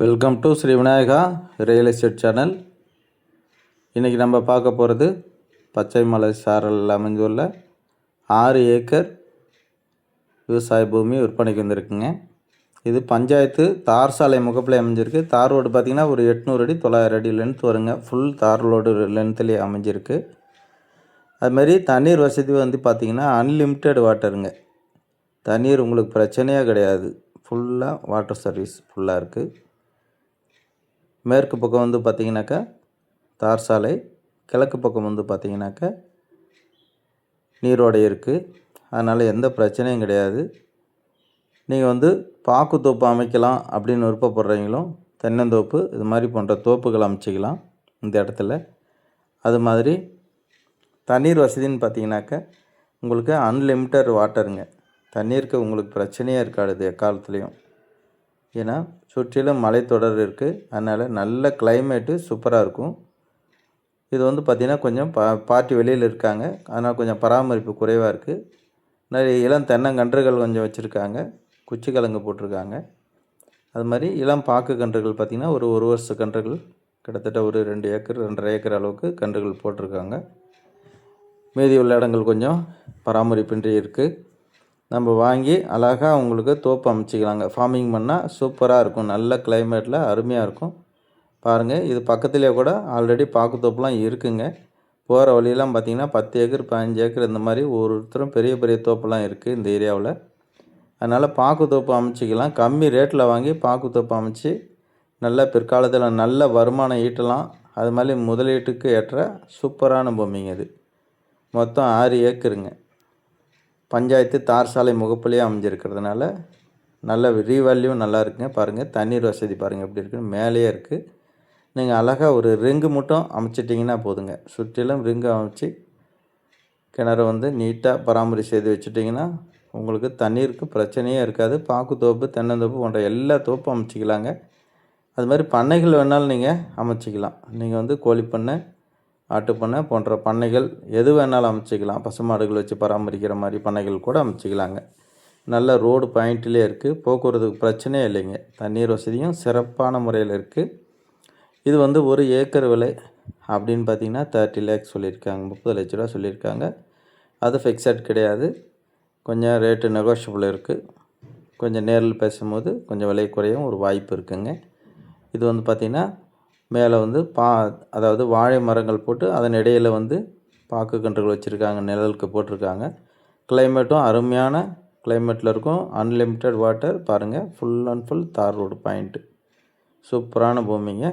Welcome to Sri Vinayaka real estate channel இன்றைக்கி நம்ம பார்க்க போகிறது பச்சை மலை சாரல் அமைந்துள்ள ஆறு ஏக்கர் விவசாய பூமி விற்பனைக்கு வந்திருக்குங்க. இது பஞ்சாயத்து தார் சாலை முகப்பில் அமைஞ்சிருக்கு. தார் ரோடு பார்த்திங்கன்னா ஒரு எட்நூறு அடி தொள்ளாயிரம் அடி லென்த் வருங்க. ஃபுல் தார் ரோடு லென்த்துலேயே அமைஞ்சிருக்கு. அதுமாரி தண்ணீர் வசதி வந்து பார்த்திங்கன்னா அன்லிமிட்டெட் வாட்டருங்க தண்ணீர் உங்களுக்கு பிரச்சனையே கிடையாது. ஃபுல்லாக வாட்டர் சர்வீஸ் ஃபுல்லாக இருக்குது மேற்கு பக்கம் வந்து பார்த்திங்கனாக்கா தார் சாலை கிழக்கு பக்கம் வந்து பார்த்திங்கனாக்கா நீரோடை இருக்குது அதனால் எந்த பிரச்சனையும் கிடையாது. நீங்கள் வந்து பாக்கு தோப்பு அமைக்கலாம் அப்படின்னு விருப்பப்படுறீங்களும் தென்னந்தோப்பு இது மாதிரி போன்ற தோப்புகள் அமைச்சிக்கலாம் இந்த இடத்துல. அது மாதிரி தண்ணீர் வசதின்னு பார்த்தீங்கன்னாக்க உங்களுக்கு அன்லிமிட்டட் வாட்டருங்க தண்ணீருக்கு உங்களுக்கு பிரச்சனையே இருக்காது எக்காலத்துலேயும். ஏன்னா சுற்றிலும் மலைத்தொடர் இருக்குது அதனால் நல்ல கிளைமேட்டு சூப்பராக இருக்கும். இது வந்து பார்த்திங்கன்னா கொஞ்சம் பா பார்ட்டி வெளியில் இருக்காங்க. அதனால் கொஞ்சம் பராமரிப்பு குறைவாக இருக்குது நிறைய இளம் தென்னங்கன்றுகள் கொஞ்சம் வச்சுருக்காங்க. குச்சி கிழங்கு போட்டிருக்காங்க. அது மாதிரி இளம் பாக்கு கன்றுகள் பார்த்திங்கன்னா ஒரு ஒரு வருஷ கன்றுகள் கிட்டத்தட்ட ஒரு ரெண்டு ஏக்கர் ரெண்டரை ஏக்கர் அளவுக்கு கன்றுகள் போட்டிருக்காங்க. மீதி உள்ள இடங்கள் கொஞ்சம் பராமரிப்பின்றி இருக்குது நம்ம வாங்கி அழகாக உங்களுக்கு தோப்பு அமைச்சிக்கலாங்க. ஃபார்மிங் பண்ணால் சூப்பராக இருக்கும். நல்ல கிளைமேட்டில் அருமையாக இருக்கும். பாருங்கள் இது பக்கத்துலேயே கூட ஆல்ரெடி பாக்கு தோப்புலாம் இருக்குங்க. போகிற வழியெல்லாம் பார்த்திங்கன்னா பத்து ஏக்கர் பதினஞ்சு ஏக்கர் இந்த மாதிரி ஒருத்தரும் பெரிய பெரிய தோப்புலாம் இருக்குது இந்த ஏரியாவில். அதனால் பாக்கு தோப்பு அமைச்சிக்கலாம். கம்மி ரேட்டில் வாங்கி பாக்கு தோப்பு அமைச்சு நல்ல பிற்காலத்தில் நல்ல வருமானம் ஈட்டலாம். அது மாதிரி முதலீட்டுக்கு ஏற்ற சூப்பரான பூமிங்க இது. மொத்தம் ஆறு ஏக்கருங்க. பஞ்சாயத்து தார் சாலை முகப்புலேயே அமைஞ்சிருக்கிறதுனால நல்ல ரீவேல்யூ நல்லா இருக்குங்க. பாருங்கள் தண்ணீர் வசதி பாருங்கள் எப்படி இருக்குன்னு மேலேயே இருக்குது நீங்கள் அழகாக ஒரு ரிங்கு மட்டும் அமைச்சிட்டிங்கன்னா போதுங்க. சுற்றிலும் ரிங்கு அமைச்சு கிணறு வந்து நீட்டாக பராமரி செய்து வச்சுட்டிங்கன்னா உங்களுக்கு தண்ணீருக்கு பிரச்சனையே இருக்காது. பாக்கு தோப்பு தென்னந்தோப்பு போன்ற எல்லா தோப்பும் அமைச்சிக்கலாங்க. அது மாதிரி பண்ணைகள் வேணாலும் நீங்கள் அமைச்சிக்கலாம். நீங்கள் வந்து கோழி பண்ணை ஆட்டுப்பண்ணை போன்ற பண்ணைகள் எது வேணாலும் அமைச்சிக்கலாம். பசுமாடுகள் வச்சு பராமரிக்கிற மாதிரி பண்ணைகள் கூட அமைச்சிக்கலாங்க. நல்ல ரோடு பாயிண்ட்லேயே இருக்குது போக்குவரத்துக்கு பிரச்சனையே இல்லைங்க. தண்ணீர் வசதியும் சிறப்பான முறையில் இருக்குது இது வந்து ஒரு ஏக்கர் விலை அப்படின்னு பார்த்தீங்கன்னா தேர்ட்டி லேக்ஸ் சொல்லியிருக்காங்க. முப்பது லட்ச ரூபா சொல்லியிருக்காங்க. அது ஃபிக்ஸட் கிடையாது. கொஞ்சம் ரேட்டு நெகோஷியபிள் இருக்குது கொஞ்சம் நேரில் பேசும்போது கொஞ்சம் விலை குறையும் ஒரு வாய்ப்பு இருக்குங்க. இது வந்து பார்த்திங்கன்னா மேலே வந்து பா அதாவது வாழை மரங்கள் போட்டு அதன் இடையில் வந்து பாக்கு கன்றுகள் வச்சுருக்காங்க நிழலுக்கு போட்டிருக்காங்க. கிளைமேட்டும் அருமையான கிளைமேட்டில் இருக்கும். அன்லிமிட்டெட் வாட்டர் பாருங்கள் full and full tar road point சூப்பரான பூமிங்க.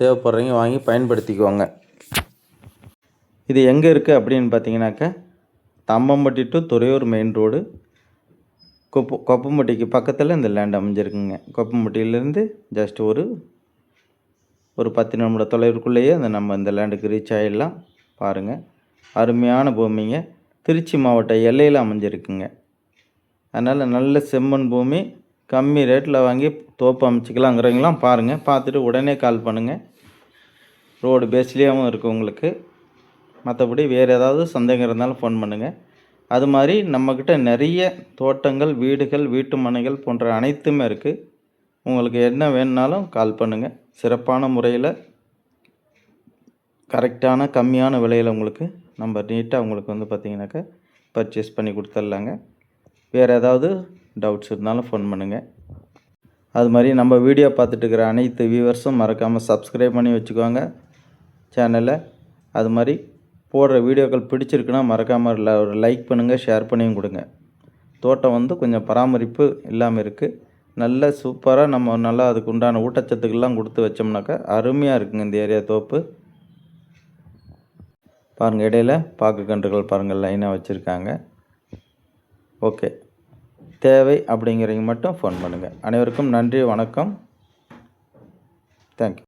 தேவைப்படுறவங்க வாங்கி பயன்படுத்திக்குவாங்க இது எங்கே இருக்குது அப்படின்னு பார்த்தீங்கன்னாக்கா Thambampatti to Thuraiyur main road கொப்பு கொப்பம்பட்டிக்கு பக்கத்தில் இந்த லேண்ட் அமைஞ்சிருக்குங்க. கொப்பம்பட்டியிலேருந்து ஜஸ்ட் ஒரு ஒரு பத்து நிமிட தொலைவுக்குள்ளேயே அந்த நம்ம இந்த லேண்டுக்கு ரீச் ஆகிடலாம் பாருங்கள் அருமையான பூமிங்க. திருச்சி மாவட்ட எல்லையில் அமைஞ்சிருக்குங்க. அதனால் நல்ல செம்மண் பூமி. கம்மி ரேட்டில் வாங்கி தோப்பு அமைச்சிக்கலாங்கிறவங்களாம் பாருங்கள் பார்த்துட்டு உடனே கால் பண்ணுங்கள் ரோடு பேஸ்லேயாகவும் இருக்குது உங்களுக்கு. மற்றபடி வேறு ஏதாவது சந்தேகம் இருந்தாலும் ஃபோன் பண்ணுங்கள் அது மாதிரி நம்மக்கிட்ட நிறைய தோட்டங்கள் வீடுகள் வீட்டு மனைகள் போன்ற அனைத்துமே இருக்குது உங்களுக்கு என்ன வேணுனாலும் கால் பண்ணுங்கள் சிறப்பான முறையில் கரெக்டான கம்மியான விலையில் உங்களுக்கு நம்ம நீட்டாக உங்களுக்கு வந்து பார்த்திங்கனாக்கா பர்ச்சேஸ் பண்ணி கொடுத்துட்லாங்க வேறு ஏதாவது டவுட்ஸ் இருந்தாலும் ஃபோன் பண்ணுங்கள் அது மாதிரி நம்ம வீடியோ பார்த்துட்டு இருக்கிற அனைத்து வியூவர்ஸும் மறக்காமல் சப்ஸ்கிரைப் பண்ணி வச்சுக்கோங்க. சேனலை அது மாதிரி போடுற வீடியோக்கள் பிடிச்சிருக்குன்னா மறக்காமல் ஒரு லைக் பண்ணுங்கள் ஷேர் பண்ணியும் கொடுங்க. தோட்டம் வந்து கொஞ்சம் பராமரிப்பு இல்லாமல் இருக்குது நல்ல சூப்பராக நம்ம நல்லா அதுக்கு உண்டான ஊட்டச்சத்துக்கள்லாம் கொடுத்து வச்சோம்னாக்கா அருமையாக இருக்குங்க இந்த ஏரியா தோப்பு. பாருங்கள் இடையில பாக்கு கன்றுகள் பாருங்கள் லைனாக வச்சுருக்காங்க. ஓகே. தேவை அப்படிங்கிறவங்க மட்டும் ஃபோன் பண்ணுங்கள் அனைவருக்கும் நன்றி வணக்கம். தேங்க்யூ.